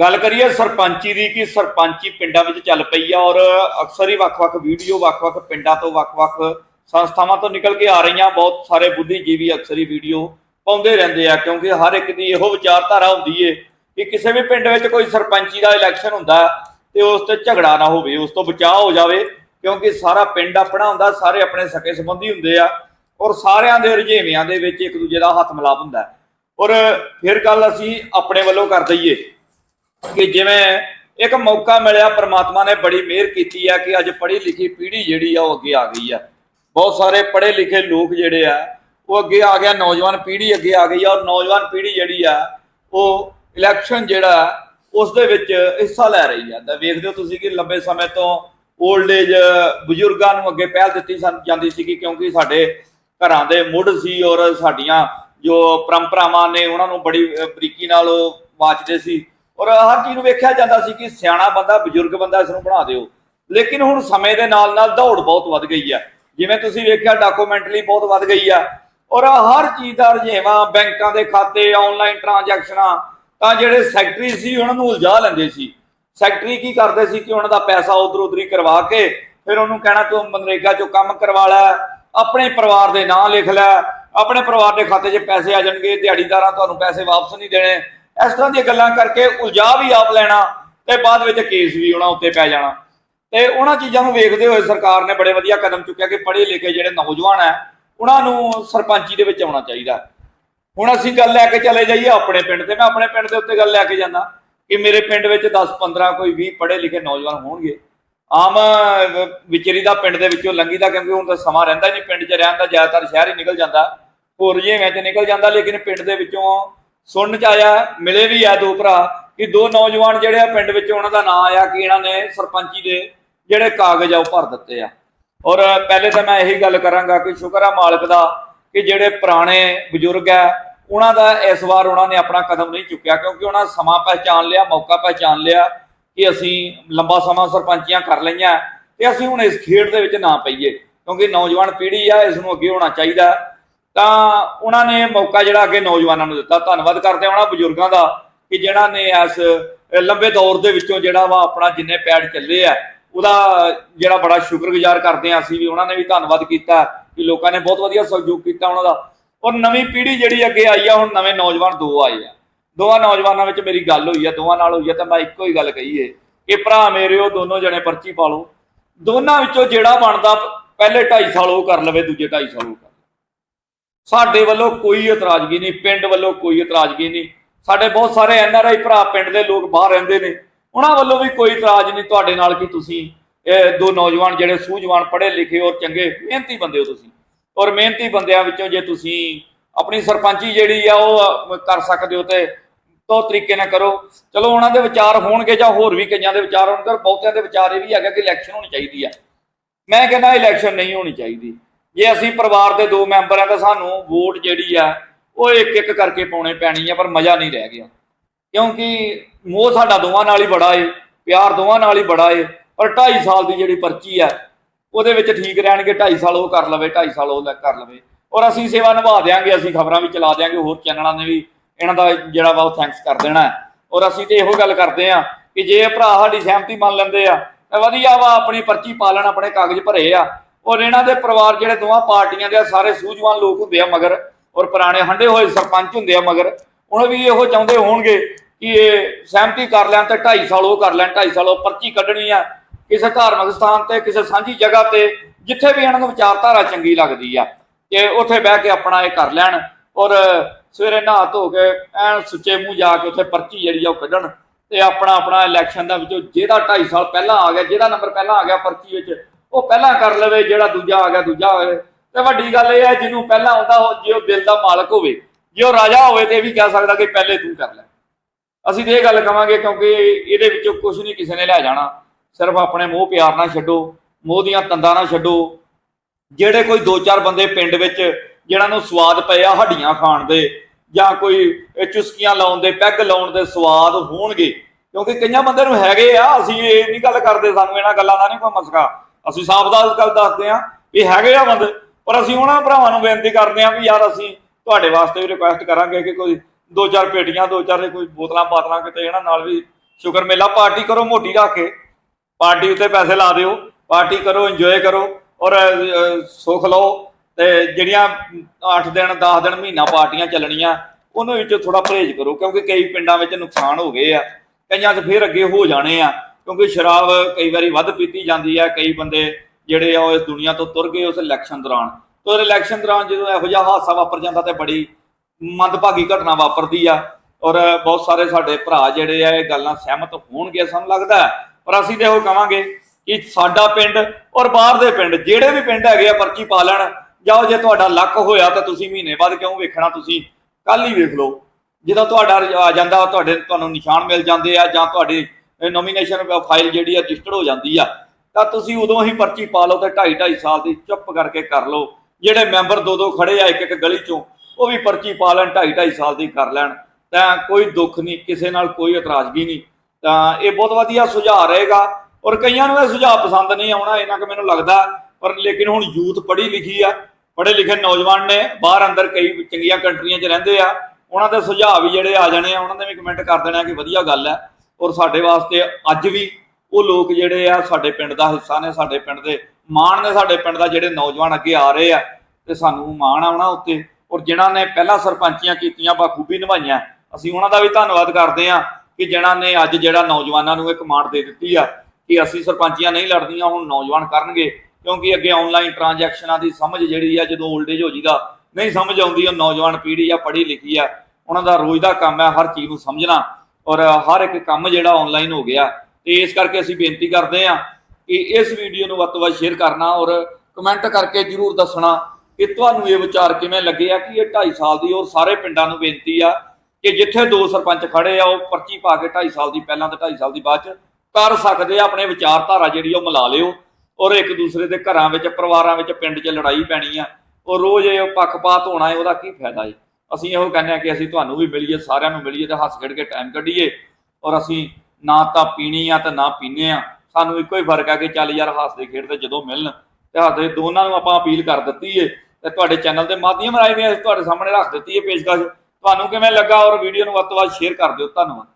ਗੱਲ ਕਰੀਏ ਸਰਪੰਚੀ ਦੀ ਕਿ ਸਰਪੰਚੀ ਪਿੰਡਾਂ ਵਿੱਚ ਚੱਲ ਪਈ ਆ ਔਰ ਅਕਸਰ ਹੀ ਵੱਖ-ਵੱਖ ਵੀਡੀਓ ਵੱਖ-ਵੱਖ ਪਿੰਡਾਂ ਤੋਂ ਵੱਖ-ਵੱਖ ਸੰਸਥਾਵਾਂ ਤੋਂ ਨਿਕਲ ਕੇ ਆ ਰਹੀਆਂ। ਬਹੁਤ ਸਾਰੇ ਬੁੱਧੀਜੀਵੀ ਅਕਸਰ ਹੀ ਵੀਡੀਓ ਪਾਉਂਦੇ ਰਹਿੰਦੇ ਆ, ਕਿਉਂਕਿ ਹਰ ਇੱਕ ਦੀ ਇਹੋ ਵਿਚਾਰਧਾਰਾ ਹੁੰਦੀ ਏ ਕਿ ਕਿਸੇ ਵੀ ਪਿੰਡ ਵਿੱਚ ਕੋਈ ਸਰਪੰਚੀ ਦਾ ਇਲੈਕਸ਼ਨ ਹੁੰਦਾ ਤੇ ਉਸ ਤੇ ਝਗੜਾ ਨਾ ਹੋਵੇ, ਉਸ ਤੋਂ ਬਚਾਅ ਹੋ ਜਾਵੇ, ਕਿਉਂਕਿ ਸਾਰਾ ਪਿੰਡ ਆਪਣਾ ਹੁੰਦਾ, ਸਾਰੇ ਆਪਣੇ ਸਕੇ ਸੰਬੰਧੀ ਹੁੰਦੇ ਆ ਔਰ ਸਾਰਿਆਂ ਦੇ ਰੁਝੇਵਿਆਂ ਦੇ ਵਿੱਚ ਇੱਕ ਦੂਜੇ ਦਾ ਹੱਥ ਮਿਲਾਪ ਹੁੰਦਾ। ਔਰ ਫਿਰ ਗੱਲ ਅਸੀਂ ਆਪਣੇ ਵੱਲੋਂ ਕਰ ਦਈਏ। ਕਿ ਜਿਵੇਂ ਇੱਕ ਮੌਕਾ ਮਿਲਿਆ, ਪ੍ਰਮਾਤਮਾ ਨੇ ਬੜੀ ਮਿਹਰ ਕੀਤੀ ਆ ਕਿ ਅੱਜ ਪੜ੍ਹੀ ਲਿਖੀ ਪੀੜ੍ਹੀ ਜਿਹੜੀ ਆ, ਉਹ ਅੱਗੇ ਆ ਗਈ ਆ। ਬਹੁਤ ਸਾਰੇ ਪੜ੍ਹੇ ਲਿਖੇ ਲੋਕ ਜਿਹੜੇ ਆ, ਉਹ ਅੱਗੇ ਆ ਗਿਆ ਨੌਜਵਾਨ ਪੀੜ੍ਹੀ ਅੱਗੇ ਆ ਗਈ ਆ, ਔਰ ਨੌਜਵਾਨ ਪੀੜ੍ਹੀ ਜਿਹੜੀ ਆ, ਉਹ ਇਲੈਕਸ਼ਨ ਜਿਹੜਾ, ਉਸ ਦੇ ਵਿੱਚ ਹਿੱਸਾ ਲੈ ਰਹੀ ਆ। ਤਾਂ ਵੇਖਦੇ ਹੋ ਤੁਸੀਂ ਕਿ ਲੰਬੇ ਸਮੇਂ ਤੋਂ 올ਡ ਏਜ ਬਜ਼ੁਰਗਾਂ ਨੂੰ ਅੱਗੇ ਪਹਿਲ ਦਿੱਤੀ ਜਾਂਦੀ ਸੀ ਕਿਉਂਕਿ ਸਾਡੇ ਘਰਾਂ ਦੇ ਮੁੱਢ ਸੀ ਔਰ ਸਾਡੀਆਂ ਜੋ ਪਰੰਪਰਾਵਾਂ ਨੇ, ਉਹਨਾਂ ਨੂੰ ਬੜੀ ਬਰੀਕੀ ਨਾਲ ਉਹ ਵਾਚਦੇ ਸੀ। ਔਰ ਹਰ ਚੀਜ਼ ਨੂੰ ਵੇਖਿਆ ਜਾਂਦਾ ਸੀ ਕਿ ਸਿਆਣਾ ਬੰਦਾ, ਬਜ਼ੁਰਗ ਬੰਦਾ ਇਸ ਨੂੰ ਬਣਾ ਦਿਓ। ਲੇਕਿਨ ਹੁਣ ਸਮੇਂ ਦੇ ਨਾਲ ਨਾਲ ਦੌੜ ਬਹੁਤ ਵੱਧ ਗਈ ਆ। ਜਿਵੇਂ ਤੁਸੀਂ ਵੇਖਿਆ ਡਾਕੂਮੈਂਟਰੀ ਬਹੁਤ ਵੱਧ ਗਈ ਆ। ਔਰ ਹਰ ਚੀਜ਼ ਦਾ ਰੁਝੇਵਾਂ ਬੈਂਕਾਂ ਦੇ ਖਾਤੇ ਆਨਲਾਈਨ ਟ੍ਰਾਂਜੈਕਸ਼ਨਾਂ ਤਾਂ ਜਿਹੜੇ ਸੈਕਟਰੀ ਸੀ, ਉਹਨਾਂ ਨੂੰ ਉਲਝਾ ਲੈਂਦੇ ਸੀ। ਸੈਕਟਰੀ ਕੀ ਕਰਦੇ ਸੀ ਕਿ ਉਹਨਾਂ ਦਾ ਪੈਸਾ ਉਧਰ ਉਧਰੀ ਕਰਵਾ ਕੇ ਫਿਰ ਉਹਨੂੰ ਕਹਿਣਾ, ਤੂੰ ਮਨਰੇਗਾ ਚੋਂ ਕੰਮ ਕਰਵਾ ਲੈ, ਆਪਣੇ ਪਰਿਵਾਰ ਦੇ ਨਾਂ ਲਿਖ ਲੈ, ਆਪਣੇ ਪਰਿਵਾਰ ਦੇ ਖਾਤੇ 'ਚ ਪੈਸੇ ਆ ਜਾਣਗੇ, ਦਿਹਾੜੀਦਾਰਾਂ ਤੁਹਾਨੂੰ ਪੈਸੇ ਵਾਪਸ ਨਹੀਂ ਦੇਣੇ ਇਸ ਤਰ੍ਹਾਂ ਦੀਆਂ ਗੱਲਾਂ ਕਰਕੇ ਉਲਝਾ ਵੀ ਆਪ ਲੈਣਾ ਤੇ ਬਾਅਦ ਵਿੱਚ ਕੇਸ ਵੀ ਉਹਨਾਂ ਉੱਤੇ ਪੈ ਜਾਣਾ। ਤੇ ਉਹਨਾਂ ਚੀਜ਼ਾਂ ਨੂੰ ਵੇਖਦੇ ਹੋਏ ਸਰਕਾਰ ਨੇ ਬੜੇ ਵਧੀਆ ਕਦਮ ਚੁੱਕਿਆ ਕਿ ਪੜ੍ਹੇ ਲਿਖੇ ਜਿਹੜੇ ਨੌਜਵਾਨ ਹੈ ਉਹਨਾਂ ਨੂੰ ਸਰਪੰਚੀ ਦੇ ਵਿੱਚ ਆਉਣਾ ਚਾਹੀਦਾ। ਹੁਣ ਅਸੀਂ ਗੱਲ ਲੈ ਕੇ ਚਲੇ ਜਾਈਏ ਆਪਣੇ ਪਿੰਡ ਤੇ। ਮੈਂ ਆਪਣੇ ਪਿੰਡ ਦੇ ਉੱਤੇ ਗੱਲ ਲੈ ਕੇ ਜਾਂਦਾ ਕਿ ਮੇਰੇ ਪਿੰਡ ਵਿੱਚ 10 15 ਕੋਈ 20 ਪੜ੍ਹੇ ਲਿਖੇ ਨੌਜਵਾਨ ਹੋਣਗੇ। ਆਮ ਅਹ, ਵਿਚਰੀ ਦਾ ਪਿੰਡ ਦੇ ਵਿੱਚੋਂ ਲੰਗੀ ਦਾ ਕਿਉਂਕਿ ਹੁਣ ਤਾਂ ਸਮਾਂ ਰਹਿੰਦਾ ਹੀ ਨਹੀਂ। ਪਿੰਡ 'ਚ ਰਹਿਣ ਦਾ ਜ਼ਿਆਦਾਤਰ ਸ਼ਹਿਰ ਹੀ ਨਿਕਲ ਜਾਂਦਾ। ਹੋਰ ਜਿਵੇਂ ਚ ਨਿਕਲ ਜਾਂਦਾ ਲੇਕਿਨ ਪਿੰਡ ਦੇ ਵਿੱਚੋਂ ਸੁਣਨ ਚ ਆਇਆ, ਮਿਲੇ ਵੀ ਆ ਦੋ ਭਰਾ, ਕਿ ਦੋ ਨੌਜਵਾਨ ਜਿਹੜੇ ਆ ਪਿੰਡ ਵਿੱਚ ਉਹਨਾਂ ਦਾ ਨਾਂ ਆਇਆ ਕਿ ਇਹਨਾਂ ਨੇ ਸਰਪੰਚੀ ਦੇ ਜਿਹੜੇ ਕਾਗਜ਼ ਆ ਉਹ ਭਰ ਦਿੱਤੇ ਆ। ਔਰ ਪਹਿਲੇ ਤਾਂ ਮੈਂ ਇਹੀ ਗੱਲ ਕਰਾਂਗਾ ਕਿ ਸ਼ੁਕਰ ਆ ਮਾਲਕ ਦਾ ਕਿ ਜਿਹੜੇ ਪੁਰਾਣੇ ਬਜ਼ੁਰਗ ਆ, ਉਹਨਾਂ ਦਾ ਇਸ ਵਾਰ ਉਹਨਾਂ ਨੇ ਆਪਣਾ ਕਦਮ ਨਹੀਂ ਚੁੱਕਿਆ, ਕਿਉਂਕਿ ਉਹਨਾਂ ਸਮਾਂ ਪਹਿਚਾਨ ਲਿਆ, ਮੌਕਾ ਪਹਿਚਾਨ ਲਿਆ ਕਿ ਅਸੀਂ ਲੰਬਾ ਸਮਾਂ ਸਰਪੰਚੀਆਂ ਕਰ ਲਈਆਂ ਤੇ ਅਸੀਂ ਹੁਣ ਇਸ ਖੇਡ ਦੇ ਵਿੱਚ ਨਾ ਪਈਏ, ਕਿਉਂਕਿ ਨੌਜਵਾਨ ਪੀੜ੍ਹੀ ਆ, ਇਸ ਨੂੰ ਅੱਗੇ ਹੋਣਾ ਚਾਹੀਦਾ। ਤਾਂ ਉਹਨਾਂ ਨੇ ਮੌਕਾ ਜਿਹੜਾ ਅੱਗੇ ਨੌਜਵਾਨਾਂ ਨੂੰ ਦਿੱਤਾ। ਧੰਨਵਾਦ ਕਰਦੇ ਹਾਂ ਉਹਨਾਂ ਬਜ਼ੁਰਗਾਂ ਦਾ ਕਿ ਜਿਹੜਾ ਨੇ ਇਸ ਲੰਬੇ ਦੌਰ ਦੇ ਵਿੱਚੋਂ ਜਿਹੜਾ ਵਾ ਆਪਣਾ ਜਿੰਨੇ ਪੈੜ ਚੱਲੇ ਆ, ਉਹਦਾ ਜਿਹੜਾ ਬੜਾ ਸ਼ੁਕਰਗੁਜ਼ਾਰ ਕਰਦੇ ਆ ਅਸੀਂ ਵੀ। ਉਹਨਾਂ ਨੇ ਵੀ ਧੰਨਵਾਦ ਕੀਤਾ ਕਿ ਲੋਕਾਂ ਨੇ ਬਹੁਤ ਵਧੀਆ ਸਹਿਯੋਗ ਕੀਤਾ ਉਹਨਾਂ ਦਾ। ਔਰ ਨਵੀਂ ਪੀੜ੍ਹੀ ਜਿਹੜੀ ਅੱਗੇ ਆਈ ਆ, ਹੁਣ ਨਵੇਂ ਨੌਜਵਾਨ ਦੋ ਆਏ ਆ। ਦੋਵਾਂ ਨੌਜਵਾਨਾਂ ਵਿੱਚ ਮੇਰੀ ਗੱਲ ਹੋਈ ਆ, ਦੋਵਾਂ ਨਾਲ ਹੋਈ ਆ ਤਾਂ ਮੈਂ ਇੱਕੋ ਹੀ ਗੱਲ ਕਹੀ ਏ ਕਿ ਭਰਾ ਮੇਰੇ, ਉਹ ਦੋਨੋਂ ਜਣੇ ਪਰਚੀ ਪਾ ਲਓ। ਦੋਨਾਂ ਵਿੱਚੋਂ ਜਿਹੜਾ ਬਣਦਾ, ਪਹਿਲੇ 2.5 ਸਾਲ ਉਹ ਕਰ ਲਵੇ, ਦੂਜੇ 2.5 ਸਾਲ ਉਹ ਸਾਡੇ ਵੱਲੋਂ ਕੋਈ ਇਤਰਾਜ਼ਗੀ ਨਹੀਂ, ਪਿੰਡ ਵੱਲੋਂ ਕੋਈ ਇਤਰਾਜ਼ਗੀ ਨਹੀਂ। ਸਾਡੇ ਬਹੁਤ ਸਾਰੇ ਐਨ ਆਰ ਆਈ ਭਰਾ ਪਿੰਡ ਦੇ ਲੋਕ ਬਾਹਰ ਰਹਿੰਦੇ ਨੇ। ਉਹਨਾਂ ਵੱਲੋਂ ਵੀ ਕੋਈ ਇਤਰਾਜ਼ ਨਹੀਂ ਤੁਹਾਡੇ ਨਾਲ ਕਿ ਤੁਸੀਂ ਇਹ ਦੋ ਨੌਜਵਾਨ ਜਿਹੜੇ ਸੂਝਵਾਨ, ਪੜ੍ਹੇ ਲਿਖੇ ਔਰ ਚੰਗੇ, ਮਿਹਨਤੀ ਬੰਦੇ ਹੋ ਤੁਸੀਂ। ਔਰ ਮਿਹਨਤੀ ਬੰਦਿਆਂ ਵਿੱਚੋਂ ਜੇ ਤੁਸੀਂ ਆਪਣੀ ਸਰਪੰਚੀ ਜਿਹੜੀ ਆ ਉਹ ਕਰ ਸਕਦੇ ਹੋ ਤੇ ਤੋ ਤਰੀਕੇ ਨਾਲ ਕਰੋ। ਚਲੋ, ਉਹਨਾਂ ਦੇ ਵਿਚਾਰ ਹੋਣਗੇ ਜਾਂ ਹੋਰ ਵੀ ਕਈਆਂ ਦੇ ਵਿਚਾਰ ਹੋਣਗੇ, ਪਰ ਬਹੁਤਿਆਂ ਦੇ ਵਿਚਾਰ ਇਹ ਵੀ ਹੈਗਾ ਕਿ ਇਲੈਕਸ਼ਨ ਹੋਣੀ ਚਾਹੀਦੀ ਆ। ਮੈਂ ਕਹਿੰਦਾ ਇਲੈਕਸ਼ਨ ਨਹੀਂ ਹੋਣੀ ਚਾਹੀਦੀ। ਜੇ ਅਸੀਂ ਪਰਿਵਾਰ ਦੇ ਦੋ ਮੈਂਬਰ ਆ ਤਾਂ ਸਾਨੂੰ ਵੋਟ ਜਿਹੜੀ ਆ, ਉਹ ਇੱਕ ਇੱਕ ਕਰਕੇ ਪਾਉਣੇ ਪੈਣੀ ਆ, ਪਰ ਮਜ਼ਾ ਨਹੀਂ ਰਹਿ ਗਿਆ। ਕਿਉਂਕਿ ਮੋਹ ਸਾਡਾ ਦੋਵਾਂ ਨਾਲ ਹੀ ਬੜਾ ਏ, ਪਿਆਰ ਦੋਵਾਂ ਨਾਲ ਹੀ ਬੜਾ ਏ, ਪਰ 2.5 ਸਾਲ ਦੀ ਜਿਹੜੀ ਪਰਚੀ ਆ, ਉਹਦੇ ਵਿੱਚ ਠੀਕ ਰਹਿਣਗੇ 2.5 ਸਾਲ ਉਹ ਕਰ ਲਵੇ 2.5 ਸਾਲ ਉਹ ਲੈ- ਕਰ ਲਵੇ। ਔਰ ਅਸੀਂ ਸੇਵਾ ਨਿਭਾ ਦਿਆਂਗੇ, ਅਸੀਂ ਖਬਰਾਂ ਵੀ ਚਲਾ ਦਿਆਂਗੇ, ਹੋਰ ਚੈਨਲਾਂ ਨੇ ਵੀ ਇਹਨਾਂ ਦਾ ਜਿਹੜਾ ਵਾ ਉਹ ਥੈਂਕਸ ਕਰ ਦੇਣਾ ਔਰ ਅਸੀਂ ਤੇ ਇਹੋ ਗੱਲ ਕਰਦੇ ਆ ਕਿ ਜੇ ਭਰਾ ਸਾਡੀ ਸਹਿਮਤੀ ਮੰਨ ਲੈਂਦੇ ਆ, ਤਾਂ ਵਧੀਆ ਵਾ ਆਪਣੀ ਪਰਚੀ ਪਾਲਣ ਆਪਣੇ ਕਾਗਜ਼ ਭਰੇ ਆ। ਔਰ ਇਹਨਾਂ ਦੇ ਪਰਿਵਾਰ ਜਿਹੜੇ ਦੋਵਾਂ ਪਾਰਟੀਆਂ ਦੇ ਆ, ਸਾਰੇ ਸੂਝਵਾਨ ਲੋਕ ਹੁੰਦੇ ਆ ਮਗਰ ਔਰ ਪੁਰਾਣੇ ਹੰਡੇ ਹੋਏ ਸਰਪੰਚ ਹੁੰਦੇ ਆ ਮਗਰ ਹੁਣ ਵੀ ਇਹੋ ਚਾਹੁੰਦੇ ਹੋਣਗੇ ਕਿ ਇਹ ਸਹਿਮਤੀ ਕਰ ਲੈਣ ਤੇ 2.5 ਸਾਲ ਉਹ ਕਰ ਲੈਣ 2.5 ਸਾਲ ਉਹ ਪਰਚੀ ਕੱਢਣੀ ਆ ਕਿਸੇ ਧਾਰਮਿਕ ਸਥਾਨ ਤੇ ਕਿਸੇ ਸਾਂਝੀ ਜਗ੍ਹਾ ਤੇ ਜਿੱਥੇ ਵੀ ਇਹਨਾਂ ਨੂੰ ਵਿਚਾਰਧਾਰਾ ਚੰਗੀ ਲੱਗਦੀ ਆ ਤੇ ਉੱਥੇ ਬਹਿ ਕੇ ਆਪਣਾ ਇਹ ਕਰ ਲੈਣ ਔਰ ਸਵੇਰੇ ਨਹਾ ਧੋ ਕੇ ਐਨ ਸੁੱਚੇ ਮੂੰਹ ਜਾ ਕੇ ਉੱਥੇ ਪਰਚੀ ਜਿਹੜੀ ਆ ਉਹ ਕੱਢਣ ਤੇ ਆਪਣਾ ਆਪਣਾ ਇਲੈਕਸ਼ਨ ਦਾ ਵਿੱਚੋਂ ਜਿਹਦਾ 2.5 ਸਾਲ ਪਹਿਲਾਂ ਆ ਗਿਆ ਜਿਹਦਾ ਨੰਬਰ ਪਹਿਲਾਂ ਆ ਗਿਆ ਪਰਚੀ ਵਿੱਚ ਉਹ ਪਹਿਲਾਂ ਕਰ ਲਵੇ, ਜਿਹੜਾ ਦੂਜਾ ਆ ਗਿਆ, ਦੂਜਾ ਹੋਵੇ ਤੇ ਵੱਡੀ ਗੱਲ ਇਹ ਹੈ, ਜਿਹਨੂੰ ਪਹਿਲਾਂ ਆਉਂਦਾ ਉਹ ਜੇ ਉਹ ਦਿਲ ਦਾ ਮਾਲਕ ਹੋਵੇ, ਜੇ ਉਹ ਰਾਜਾ ਹੋਵੇ ਤੇ ਇਹ ਵੀ ਕਹਿ ਸਕਦਾ ਕਿ ਪਹਿਲੇ ਤੂੰ ਕਰ ਲੈ। ਅਸੀਂ ਤੇ ਇਹ ਗੱਲ ਕਵਾਂਗੇ ਕਿਉਂਕਿ ਇਹਦੇ ਵਿੱਚੋਂ ਕੁਝ ਨਹੀਂ ਕਿਸੇ ਨੇ ਲੈ ਜਾਣਾ। ਸਿਰਫ ਆਪਣੇ ਮੋਹ ਪਿਆਰ ਨਾਲ ਛੱਡੋ, ਮੋਹ ਦੀਆਂ ਤੰਦਾਂ ਨਾਲ ਛੱਡੋ। ਜਿਹੜੇ ਕੋਈ ਦੋ ਚਾਰ ਬੰਦੇ ਪਿੰਡ ਵਿੱਚ ਜਿਹਨਾਂ ਨੂੰ ਸਵਾਦ ਪਿਆ ਹੱਡੀਆਂ ਖਾਣ ਦੇ, ਜਾਂ ਕੋਈ ਚੁਸਕੀਆਂ ਲਾਉਣ ਦੇ, ਪੈਗ ਲਾਉਣ ਦੇ ਸਵਾਦ ਹੋਣਗੇ। ਕਿਉਂਕਿ ਕਈਆਂ ਬੰਦੇ ਨੂੰ ਹੈਗੇ ਆ, ਅਸੀਂ ਇਹ ਨਹੀਂ ਗੱਲ ਕਰਦੇ ਸਾਨੂੰ ਇਹਨਾਂ ਗੱਲਾਂ ਦਾ ਨਹੀਂ ਕੋਈ ਮਸਕਾ। ਅਸੀਂ ਸਾਫ਼ ਦਾ ਗੱਲ ਦੱਸਦੇ ਆ ਵੀ ਹੈਗੇ ਆ ਬੰਦੇ ਪਰ ਅਸੀਂ ਉਹਨਾਂ ਭਰਾਵਾਂ ਨੂੰ ਬੇਨਤੀ ਕਰਦੇ ਆ ਵੀ ਯਾਰ ਅਸੀਂ ਤੁਹਾਡੇ ਵਾਸਤੇ ਵੀ ਰਿਕੁਐਸਟ ਕਰਾਂਗੇ ਕਿ ਕੋਈ ਦੋ ਚਾਰ ਪੇਟੀਆਂ ਦੋ ਚਾਰ ਕੋਈ ਬੋਤਲਾਂ ਬਾਤਲਾਂ ਕਿਤੇ ਇਹਨਾਂ ਨਾਲ ਵੀ ਸ਼ੁਕਰ ਮੇਲਾ ਪਾਰਟੀ ਕਰੋ ਮੋਟੀ ਰੱਖ ਕੇ। ਪਾਰਟੀ ਉੱਤੇ ਪੈਸੇ ਲਾ ਦਿਓ ਪਾਰਟੀ ਕਰੋ ਇੰਜੋਏ ਕਰੋ ਔਰ ਅਹ, ਸੁੱਖ ਲਓ ਤੇ ਜਿਹੜੀਆਂ 8 ਦਿਨ 10 ਦਿਨ ਮਹੀਨਾ ਪਾਰਟੀਆਂ ਚੱਲਣੀਆਂ ਉਹਨਾਂ ਵਿੱਚ ਥੋੜਾ ਪਰਹੇਜ਼ ਕਰੋ ਕਿਉਂਕਿ ਕਈ ਪਿੰਡਾਂ ਵਿੱਚ ਨੁਕਸਾਨ ਹੋ ਗਏ ਆ। ਕਈਆਂ 'ਚ ਫਿਰ ਅੱਗੇ ਹੋ ਜਾਣੇ ਆ। ਕਿਉਂਕਿ ਸ਼ਰਾਬ ਕਈ ਵਾਰੀ ਵੱਧ ਪੀਤੀ ਜਾਂਦੀ ਹੈ, ਕਈ ਬੰਦੇ ਜਿਹੜੇ ਆ ਉਹ ਇਸ ਦੁਨੀਆ ਤੋਂ ਤੁਰ ਗਏ ਉਸ ਇਲੈਕਸ਼ਨ ਦੌਰਾਨ। ਤੇ ਇਲੈਕਸ਼ਨ ਦੌਰਾਨ ਜਦੋਂ ਇਹੋ ਜਿਹਾ ਹਾਦਸਾ ਵਾਪਰ ਜਾਂਦਾ ਤੇ ਬੜੀ ਮੰਦਭਾਗੀ ਘਟਨਾ ਵਾਪਰਦੀ ਆ। ਔਰ ਬਹੁਤ ਸਾਰੇ ਸਾਡੇ ਭਰਾ ਜਿਹੜੇ ਆ, ਇਹ ਗੱਲਾਂ ਸਹਿਮਤ ਹੋਣਗੇ ਸਾਨੂੰ ਲੱਗਦਾ ਹੈ। ਪਰ ਅਸੀਂ ਤੇ ਉਹ ਕਵਾਂਗੇ ਕਿ ਸਾਡਾ ਪਿੰਡ ਔਰ ਬਾਹਰ ਦੇ ਪਿੰਡ, ਜਿਹੜੇ ਵੀ ਪਿੰਡ ਹੈਗੇ ਆ, ਪਰਚੀ ਪਾ ਲੈਣ। ਜਾਓ ਜੇ ਤੁਹਾਡਾ ਲੱਕ ਹੋਇਆ ਤਾਂ ਤੁਸੀਂ ਮਹੀਨੇ ਬਾਅਦ ਕਿਉਂ ਵੇਖਣਾ? ਤੁਸੀਂ ਕੱਲ ਹੀ ਵੇਖ ਲਓ। ਜਦੋਂ ਤੁਹਾਡਾ ਆ ਜਾਂਦਾ, ਤੁਹਾਡੇ, ਤੁਹਾਨੂੰ ਨਿਸ਼ਾਨ ਮਿਲ ਜਾਂਦੇ ਆ ਜਾਂ ਤੁਹਾਡੀ ਨੋਮੀਨੇਸ਼ਨ ਫਾਈਲ ਜਿਹੜੀ ਆ ਰਜਿਸਟਰਡ ਹੋ ਜਾਂਦੀ ਆ। ਤਾਂ ਤੁਸੀਂ ਉਦੋਂ ਹੀ ਪਰਚੀ ਪਾ ਲਓ ਤੇ 2.5 2.5 ਸਾਲ ਦੀ ਚੁੱਪ ਕਰਕੇ ਕਰ ਲਓ। ਜਿਹੜੇ ਮੈਂਬਰ ਦੋ ਦੋ ਖੜੇ ਆ, ਇੱਕ ਇੱਕ ਗਲੀ ਚੋਂ, ਉਹ ਵੀ ਪਰਚੀ ਪਾ ਲੈਣ 2.5 2.5 ਸਾਲ ਦੀ ਕਰ ਲੈਣ। ਤਾਂ ਕੋਈ ਦੁੱਖ ਨਹੀਂ, ਕਿਸੇ ਨਾਲ ਕੋਈ ਇਤਰਾਜ਼ਗੀ ਨਹੀਂ। ਤਾਂ ਇਹ ਬਹੁਤ ਵਧੀਆ ਸੁਝਾਅ ਰਹੇਗਾ। ਔਰ ਕਈਆਂ ਨੂੰ ਇਹ ਸੁਝਾਅ ਪਸੰਦ ਨਹੀਂ ਆਉਣਾ ਇਹਨਾਂ ਕਿ ਮੈਨੂੰ ਲੱਗਦਾ। ਪਰ ਲੇਕਿਨ ਹੁਣ ਯੂਥ ਪੜ੍ਹੀ ਲਿਖੀ ਆ, ਪੜ੍ਹੇ ਲਿਖੇ ਨੌਜਵਾਨ ਨੇ, ਬਾਹਰ ਅੰਦਰ ਕਈ ਚੰਗੀਆਂ ਕੰਟਰੀਆਂ 'ਚ ਰਹਿੰਦੇ ਆ। ਉਹਨਾਂ ਦੇ ਸੁਝਾਅ ਵੀ ਜਿਹੜੇ ਆ ਜਾਣੇ ਆ, ਉਹਨਾਂ ਨੇ ਵੀ ਕਮੈਂਟ ਕਰ ਦੇਣਾ ਕਿ ਵਧੀਆ ਗੱਲ ਹੈ ਔਰ ਸਾਡੇ ਵਾਸਤੇ ਅੱਜ ਵੀ ਉਹ ਲੋਕ ਜਿਹੜੇ ਆ ਸਾਡੇ ਪਿੰਡ ਦਾ ਹਿੱਸਾ ਨੇ, ਸਾਡੇ ਪਿੰਡ ਦੇ ਮਾਣ ਨੇ, ਸਾਡੇ ਪਿੰਡ ਦਾ ਜਿਹੜੇ ਨੌਜਵਾਨ ਅੱਗੇ ਆ ਰਹੇ ਆ, ਤੇ ਸਾਨੂੰ ਮਾਣ ਆਉਣਾ ਉੱਤੇ। ਔਰ ਜਿਨ੍ਹਾਂ ਨੇ ਪਹਿਲਾਂ ਸਰਪੰਚੀਆਂ ਕੀਤੀਆਂ ਬਾਖੂਬੀ ਨਿਭਾਈਆਂ, ਅਸੀਂ ਉਹਨਾਂ ਦਾ ਵੀ ਧੰਨਵਾਦ ਕਰਦੇ ਆ ਕਿ ਜਿਨ੍ਹਾਂ ਨੇ ਅੱਜ ਜਿਹੜਾ ਨੌਜਵਾਨਾਂ ਨੂੰ ਇੱਕ ਮਾਣ ਦੇ ਦਿੱਤੀ ਆ ਕਿ ਅਸੀਂ ਸਰਪੰਚੀਆਂ ਨਹੀਂ ਲੜਦੀਆਂ ਹੁਣ ਨੌਜਵਾਨ ਕਰਨਗੇ। ਕਿਉਂਕਿ ਅੱਗੇ ਆਨਲਾਈਨ ਟ੍ਰਾਂਜੈਕਸ਼ਨਾਂ ਦੀ ਸਮਝ ਜਿਹੜੀ ਆ, ਜਦੋਂ 올ਡ ਏਜ ਹੋ ਜੀਦਾ ਨਹੀਂ ਸਮਝ ਆਉਂਦੀ, ਉਹ ਨੌਜਵਾਨ ਪੀੜ੍ਹੀ ਆ, ਪੜ੍ਹੀ ਲਿਖੀ ਆ, ਉਹਨਾਂ ਦਾ ਰੋਜ਼ ਦਾ ਕੰਮ ਹੈ ਹਰ ਚੀਜ਼ ਨੂੰ ਸਮਝਣਾ। ਔਰ ਹਰ ਇੱਕ ਕੰਮ ਜਿਹੜਾ ਆਨਲਾਈਨ ਹੋ ਗਿਆ, ਤੇ ਇਸ ਕਰਕੇ ਅਸੀਂ ਬੇਨਤੀ ਕਰਦੇ ਆ ਕਿ ਇਸ ਵੀਡੀਓ ਨੂੰ ਵੱਧ ਤੋਂ ਵੱਧ ਸ਼ੇਅਰ ਕਰਨਾ ਔਰ ਕਮੈਂਟ ਕਰਕੇ ਜਰੂਰ ਦੱਸਣਾ ਕਿ ਤੁਹਾਨੂੰ ਇਹ ਵਿਚਾਰ ਕਿਵੇਂ ਲੱਗੇ ਆ, ਕਿ ਇਹ 2.5 ਸਾਲ ਦੀ ਔਰ ਸਾਰੇ ਪਿੰਡਾਂ ਨੂੰ ਬੇਨਤੀ ਆ ਕਿ ਜਿੱਥੇ ਦੋ ਸਰਪੰਚ ਖੜੇ ਆ, ਉਹ ਪਰਚੀ ਪਾ ਕੇ 2.5 ਸਾਲ ਦੀ, ਪਹਿਲਾਂ ਤੇ 2.5 ਸਾਲ ਦੀ ਬਾਅਦ ਚ ਕਰ ਸਕਦੇ ਆ, ਆਪਣੇ ਵਿਚਾਰਧਾਰਾ ਜਿਹੜੀ ਉਹ ਮਿਲਾ ਲਿਓ ਔਰ ਇੱਕ ਦੂਸਰੇ ਦੇ ਘਰਾਂ ਵਿੱਚ, ਪਰਿਵਾਰਾਂ ਵਿੱਚ ਪਿੰਡ 'ਚ ਲੜਾਈ ਪੈਣੀ ਆ ਔਰ ਰੋਜ਼ ਇਹ ਪੱਖਪਾਤ ਹੋਣਾ ਹੈ ਉਹਦਾ ਕੀ ਫਾਇਦਾ ਹੈ ਅਸੀਂ ਇਹੋ ਕਹਿੰਦੇ ਆ ਕਿ ਅਸੀਂ ਤੁਹਾਨੂੰ ਵੀ ਮਿਲੀਏ, ਸਾਰਿਆਂ ਨੂੰ ਮਿਲੀਏ ਤੇ ਹੱਸ ਖੇਡ ਕੇ ਟਾਈਮ ਕੱਢੀਏ ਔਰ ਅਸੀਂ ਨਾ ਤਾਂ ਪੀਣੀ ਆ ਤੇ ਨਾ ਪੀਨੇ ਆ। ਸਾਨੂੰ ਇੱਕੋ ਹੀ ਫ਼ਰਕ ਆ ਕਿ ਚੱਲ ਯਾਰ ਹੱਸਦੇ ਖੇਡਦੇ ਜਦੋਂ ਮਿਲਣ ਤੇ ਹੱਸਦੇ ਦੋਨਾਂ ਨੂੰ ਆਪਾਂ ਅਪੀਲ ਕਰ ਦਿੱਤੀ ਏ ਤੇ ਤੁਹਾਡੇ ਚੈਨਲ ਦੇ ਮਾਧਿਅਮ ਰਾਹੀਂ ਵੀ ਅਸੀਂ ਤੁਹਾਡੇ ਸਾਹਮਣੇ ਰੱਖ ਦਿੱਤੀ ਏ ਪੇਸ਼ਕਸ਼। ਤੁਹਾਨੂੰ ਕਿਵੇਂ ਲੱਗਾ ਔਰ ਵੀਡੀਓ ਨੂੰ ਵੱਧ ਤੋਂ ਵੱਧ ਸ਼ੇਅਰ ਕਰ ਦਿਓ। ਧੰਨਵਾਦ।